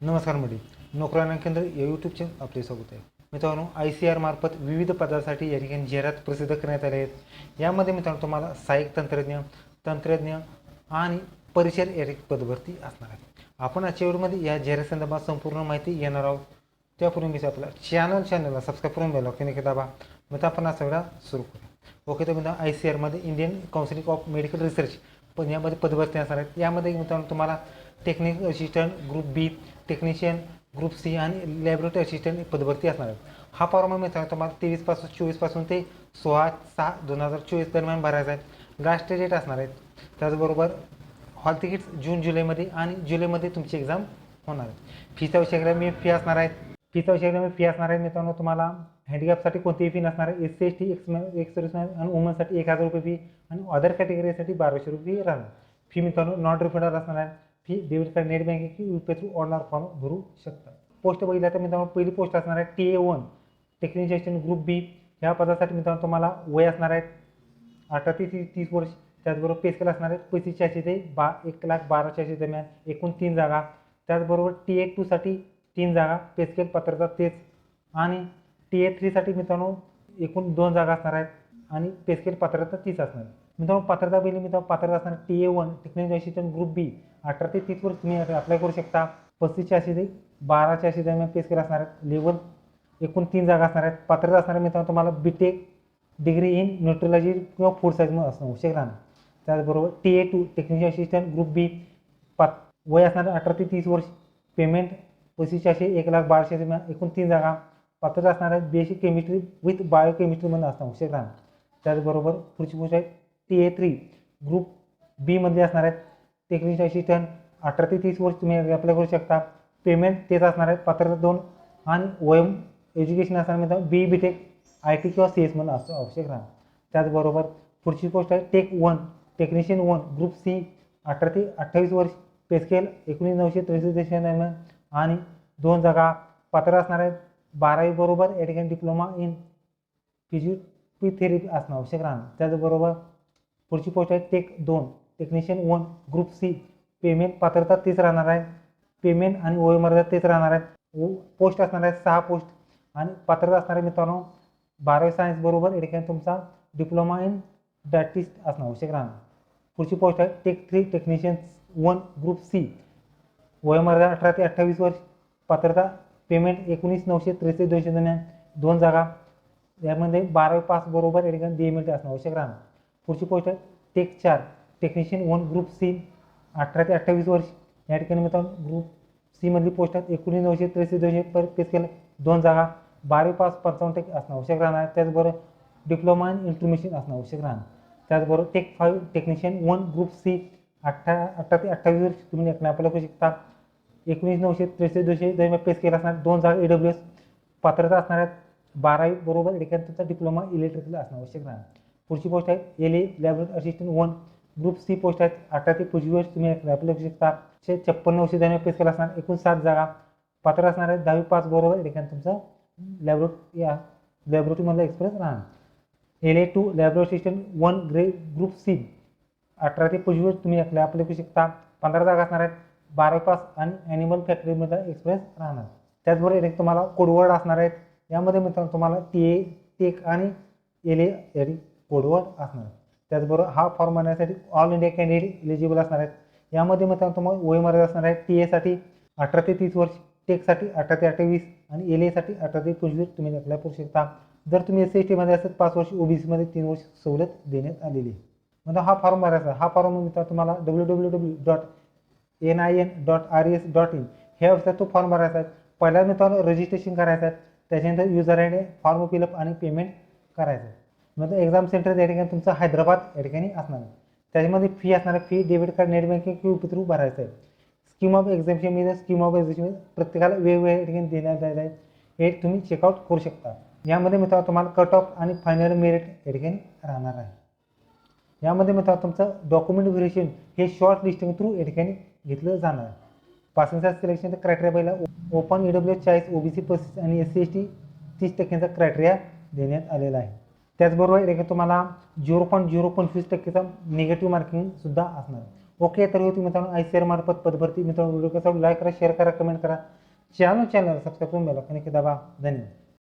नमस्कार मंडळी. नोकरांना केंद्र या यूट्यूब चॅनल आपले स्वागत आहे. मित्रांनो आय सी आर मार्फत विविध पदासाठी या ठिकाणी जाहिरात प्रसिद्ध करण्यात आले आहेत. यामध्ये मित्रांनो तुम्हाला सहाय्यक तंत्रज्ञ तंत्रज्ञ आणि परिचर या ठिकाणी पदभरती असणार आहे आपण आजच्या व्हिडिओमध्ये या जाहिरात संदर्भात संपूर्ण माहिती येणार आहोत. त्यापूर्वी मी आपला चॅनल चॅनलला सबस्क्राईब करून घ्यायला की दाबा. मग आपण हा सगळा सुरू करूया. ओके तर मित्रांनो आय सी आरमध्ये Indian counselling of medical research पण यामध्ये पदभरती असणार आहेत. यामध्ये मित्रांनो तुम्हाला technique assistant group B technician group C आणि लॅबोरेटरी असिस्टंट पदभरती असणार आहेत. हा फॉर्म मित्रांनो तुम्हाला तेवीसपासून चोवीसपासून ते सोळा सहा दोन हजार चोवीस दरम्यान भरायचा आहे. लास्ट डेट असणार आहेत. त्याचबरोबर हॉल तिकीट्स जून जुलैमध्ये आणि जुलैमध्ये तुमची एक्झाम होणार आहे. फीचा विषय मी फी असणार आहेत फीचा विषय मी फी असणार आहे मित्रांनो तुम्हाला हँडिकॅपसाठी कोणतीही फी नसणार आहे. S C S T ex ex serviceman आणि वुमनसाठी एक हजार रुपये फी आणि अदर कॅटेगरीसाठी बाराशे रुपये फी राहणार. फी मित्रांनो नॉन रिफंडर असणार आहे. Fee debit card net banking की U P through online form भरू शकता. पोस्ट बघितल्या तर मित्रांनो पहिली पोस्ट असणार आहे T A one technician group B ह्या पदासाठी मित्रांनो तुम्हाला वय असणार आहेत अठरा ते तीस तीस वर्ष. त्याचबरोबर पे स्केल असणार आहेत पस्तीस चारशे ते बा एक लाख बारा चारशे दरम्यान एकूण तीन जागा. त्याचबरोबर टी ए टूसाठी तीन जागा पे स्केल पात्रता तेच. आणि टी ए थ्रीसाठी मित्रांनो एकूण दोन जागा असणार आहेत आणि पे स्केल पात्रता तीस असणार आहे. मित्रांनो पात्रता पहिली मित्रांनो पात्रता असणार T A one technical assistant group B अठरा ते तीस वर्ष तुम्ही अप्लाय करू शकता. पस्तीसशे अशी ते बाराशे अशी दरम्यान पेस केला असणार आहेत. लेवल एकूण तीन जागा असणार आहेत. पात्रता असणार आहे मित्रांनो तुम्हाला B tech degree in nutrology किंवा फूड सायन्समध्ये असणं आवश्यक राहणार. त्याचबरोबर T A two technician assistant group B पात वय असणार अठरा ते तीस वर्ष. पेमेंट पस्तीसशे असे एक लाख बाराशे दरम्यान एकूण तीन जागा. पात्रता असणार आहेत B S C chemistry with बायोकेमिस्ट्रीमध्ये असणं आवश्यक राहणार. त्याचबरोबर पुढची गोष्ट आहे टी ए थ्री ग्रुप बीमध्ये असणार आहेत. टेक्निशियन असिस्टंट अठरा ते तीस वर्ष तुम्ही अप्लाय करू शकता. पेमेंट तेच असणार आहे पात्रता दोन. आणि वयम एज्युकेशन असणार म्हणजे B B tech I T किंवा सी एस म्हणून असं आवश्यक राहणार. त्याचबरोबर पुढची गोष्ट आहे tech one technician one group C अठरा ते अठ्ठावीस वर्ष पेस्केल एकोणीस नऊशे त्रेसष्ट दरम्यान. आणि दोन जागा पात्र असणार आहेत. बारावी बरोबर या ठिकाणी डिप्लोमा इन फिजिओपी थेरपी असणं आवश्यक राहणार. त्याचबरोबर पुढची पोस्ट आहे टेक दोन. Technician one group C payment पात्रता तेच राहणार आहे. पेमेंट आणि वयोमर्यादा तेच राहणार आहेत पोस्ट असणार आहेत सहा पोस्ट आणि पात्रता असणाऱ्या मित्रांनो बारावी सायन्स बरोबर या ठिकाणी तुमचा डिप्लोमा इन डायटिस्ट असणं आवश्यक राहणार. पुढची पोस्ट आहे tech three technician one group C वयोमर्यादा अठरा ते अठ्ठावीस वर्ष. पात्रता पेमेंट एकोणीस नऊशे त्रेसष्ट दोनशे दरम्यान दोन जागा. यामध्ये बारावी पास बरोबर या ठिकाणी डी एम एल असणं आवश्यक राहणार. पुढची पोस्ट आहे. टेक चार. टेक्निशियन वन ग्रुप सी अठरा ते अठ्ठावीस वर्ष. या ठिकाणी मित्रांनो ग्रुप सीमधली पोस्ट आहेत. एकोणीस नऊशे त्रेसष्ट दोनशे पर पेस केलं. दोन जागा. बारावी पास पंचावन्न टक्के असणं आवश्यक राहणार. त्याचबरोबर डिप्लोमा इन इन्फॉर्मेशन असणं आवश्यक राहणार. त्याचबरोबर tech five technician one group C अठरा अठरा ते अठ्ठावीस वर्ष. तुम्ही अप्लाय करू शकता. एकोणीस नऊशे त्रेसष्ट दोनशे दरम्यान पेस केला असणार. दोन जागा ए डब्ल्यू एस पात्रता असणार आहेत. बारावी बरोबर एखाद्या तुमचा डिप्लोमा इलेक्ट्रिकल असणं आवश्यक राहणार. पुढची पोस्ट आहे. L A laboratory assistant one group C post आहेत. अठरा ते पंचवीस वर्ष तुम्ही अप्लाय करू शकता शे छप्पन्न वर्षी दरम्यान केला असणार. एकूण सात जागा. पात्र असणार आहेत. दहावी पाच बरोबर ठिकाणी तुमचा लॅबोरेटरी या लॅबोरेटरीमधला एक्सप्रेस राहणार. L A two laboratory assistant one grey group C अठरा ते पंचवीस वर्ष तुम्ही अप्लाय करू शकता पंधरा जागा असणार आहेत. बारावी पास आणि ॲनिमल फॅक्टरीमधला एक्सप्रेस राहणार. त्याचबरोबर एक तुम्हाला कोडवर्ड असणार आहेत. यामध्ये मित्रांनो तुम्हाला टी ए टेक आणि एल ए पुढवत असणार. त्याचबरोबर हा फॉर्म भरण्यासाठी ऑल इंडिया कॅन्डिडेट एलिजिबल असणार आहेत. यामध्ये मित्रांनो तुम्हाला वयमर्यादा असणार आहे टी एसाठी अठरा ते तीस वर्ष टेकसाठी अठरा ते अठ्ठावीस आणि एल एसाठी अठरा ते पंचवीस तुम्ही अप्लाय करू शकता जर तुम्ही एस सी एस टीमध्ये असेल पाच वर्ष ओबीसीमध्ये तीन वर्ष सवलत देण्यात आलेली आहे. म्हणजे हा फॉर्म भरायचा हा फॉर्म मित्रांनो तुम्हाला W W W dot N I N dot R S dot in ह्या वेबसाईट तो फॉर्म भरायचा आहे. पहिला मित्रांनो रजिस्ट्रेशन करायचं आहे. त्याच्यानंतर user I D form fill up आणि पेमेंट करायचं आहे. म्हणजे एक्झाम सेंटर या ठिकाणी तुमचं हैदराबाद या ठिकाणी असणार आहे. त्याच्यामध्ये फी असणार आहे. Fee debit card net banking किंवा थ्रू भरायचं आहे. स्कीम ऑफ एक्झाम्शनमध्ये स्कीम ऑफ एक्झाम्शन प्रत्येकाला वेगवेगळ्या ठिकाणी देण्यात जायचं आहे. हे तुम्ही चेकआउट करू शकता. यामध्ये मित्रांनो तुम्हाला कट ऑफ आणि फायनल मेरिट या ठिकाणी राहणार आहे. यामध्ये मित्रांनो तुमचं डॉक्युमेंट व्हेरिएशन हे शॉर्ट लिस्टिंग थ्रू या ठिकाणी घेतलं जाणार आहे. पासिंगचा सिलेक्शन क्रायटेरिया पहिला ओपन ई डब्ल्यू एस चाळीस ओबीसी पस्तीस आणि एस सी एस टी तीस टक्क्यांचा क्रायटेरिया देण्यात आलेला आहे. त्याचबरोबर एक तुम्हाला झिरो पॉईंट झिरो पंचवीस टक्केचा निगेटिव्ह मार्किंगसुद्धा असणार. ओके तर होती मित्रांनो आय सी आर मार्फत पदभरती. मित्रांनो व्हिडिओ कसा लाईक करा शेअर करा कमेंट करा. चॅनल चॅनल सबस्क्राईब करून बेल दाबा. धन्यवाद.